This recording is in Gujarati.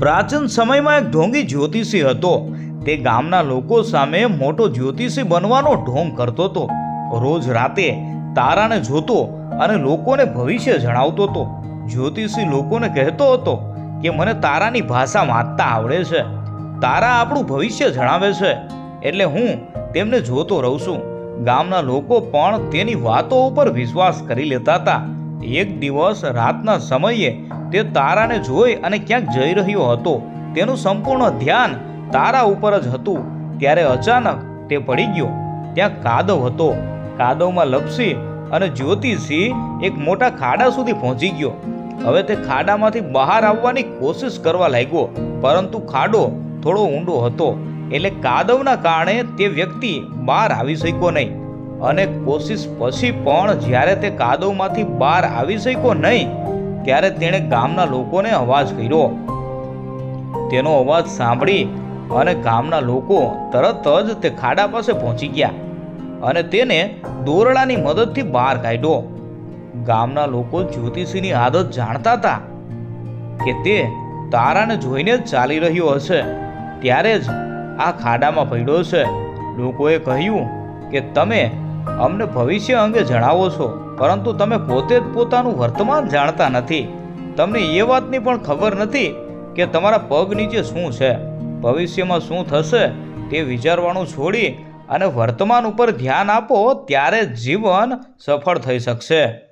પ્રાચીન સમયમાં એક ઢોંગી જ્યોતિષી હતો. તે ગામના લોકો સામે મોટો જ્યોતિષી બનવાનો ઢોંગ કરતો હતો. રોજ રાતે તારાને જોતો અને લોકોને ભવિષ્ય જણાવતો હતો. જ્યોતિષી લોકોને કહેતો હતો કે, મને તારાની ભાષા વાંચતા આવડે છે. તારા આપણું ભવિષ્ય જણાવે છે. એટલે હું તેમને જોતો રહું છું. ગામના લોકો પણ તેની વાતો ઉપર વિશ્વાસ કરી લેતા હતા. એક દિવસ રાતના સમયે તે તારાને જોઈ અને ક્યાંક જઈ રહ્યો હતો. તેનું સંપૂર્ણ ધ્યાન તારા ઉપર જ હતું. ત્યારે અચાનક તે પડી ગયો. ત્યાં કાદવ હતો. કાદવમાં લપસી અને જ્યોતિષી એક મોટા ખાડા સુધી પહોંચી ગયો. હવે તે ખાડામાંથી બહાર આવવાની કોશિશ કરવા લાગ્યો, પરંતુ ખાડો થોડો ઊંડો હતો. એટલે કાદવના કારણે તે વ્યક્તિ બહાર આવી શક્યો નહીં. અને કોશિશ પછી પણ જ્યારે તે કાદવમાંથી બહાર આવી શક્યો નહીં ત્યારે તેણે ગામના લોકોને અવાજ કર્યો. તેનો અવાજ સાંભળી અને ગામના લોકો તરત જ તે ખાડા પાસે પહોંચી ગયા અને તેને દોરડાની મદદથી બહાર કાઢ્યો. ગામના લોકો જ્યોતિષીની આદત જાણતા હતા કે તે તારાને જોઈને જ ચાલી રહ્યો હશે. ત્યારે જ આ ખાડામાં પડ્યો છે લોકોએ કહ્યું કે તમે અમને ભવિષ્ય અંગે જણાવો છો, પરંતુ તમે પોતે જ પોતાનું વર્તમાન જાણતા નથી. તમને એ વાતની પણ ખબર નથી કે તમારા પગ નીચે શું છે. ભવિષ્યમાં શું થશે તે વિચારવાનું છોડી અને વર્તમાન ઉપર ધ્યાન આપો, ત્યારે જીવન સફળ થઈ શકશે.